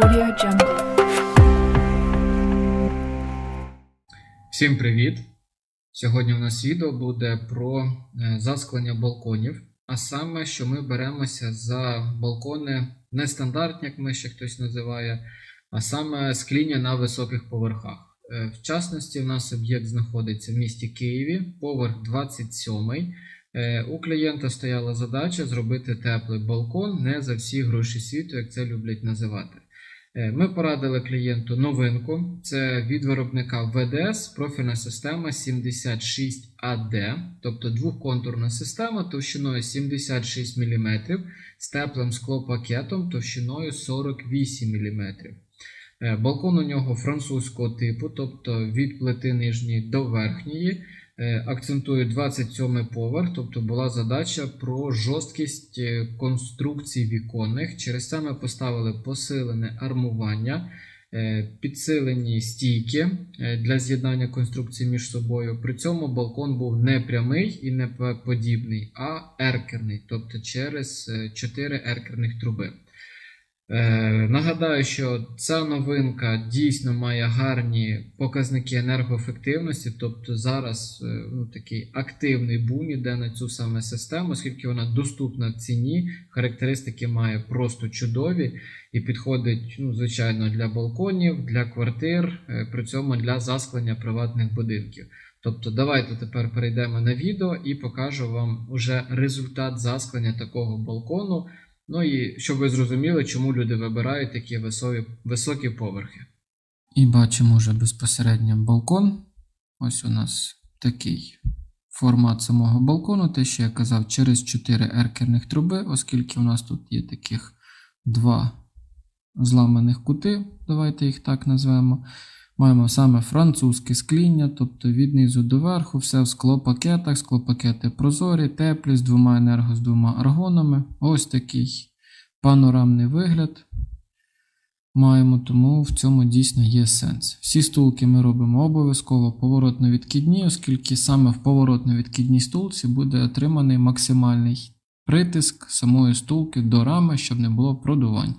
Audio Jungle. Всім привіт! Сьогодні у нас відео буде про е, засклення балконів. А саме, що ми беремося за балкони нестандартні, як ми ще хтось називає, а саме скління на високих поверхах. Е, В частності, в нас об'єкт знаходиться в місті Києві, поверх 27. Е, У клієнта стояла задача зробити теплий балкон не за всі гроші світу, як це люблять називати. Е, Ми порадили клієнту новинку. Це від виробника ВДС профільна система 76AD, тобто двохконтурна система товщиною 76 мм з теплим склопакетом товщиною 48 мм. Е, Балкон у нього французького типу, тобто від плити нижньої до верхньої. Е, Акцентую 27 поверх, тобто була задача про жорсткість е, конструкцій віконних. Через це ми поставили посилене армування, е, підсилені стійки для з'єднання конструкцій між собою. При цьому балкон був не прямий і не подібний, а еркерний, тобто через 4 еркерних труби. Е, нагадаю, що ця новинка дійсно має гарні показники енергоефективності, тобто зараз е, ну, такий активний бум іде на цю саме систему, оскільки вона доступна в ціні, характеристики має просто чудові і підходить, ну, звичайно, для балконів, для квартир, е, при цьому для засклення приватних будинків. Тобто, давайте тепер перейдемо на відео і покажу вам уже результат засклення такого балкону. Ну і щоб ви зрозуміли, чому люди вибирають такі високі, високі поверхи. І бачимо вже безпосередньо балкон. Ось у нас такий формат самого балкону. Те, що я казав, через 4 еркерних труби, оскільки у нас тут є таких два зламаних кути, давайте їх так назвемо. Маємо саме французьке скління, тобто від низу до верху, все в склопакетах, склопакети прозорі, теплі, з двома енерго, з двома аргонами. Ось такий панорамний вигляд. Маємо, тому в цьому дійсно є сенс. Всі стулки ми робимо обов'язково поворотно-відкидні, оскільки саме в поворотно-відкидній стулці буде отриманий максимальний притиск самої стулки до рами, щоб не було продувань.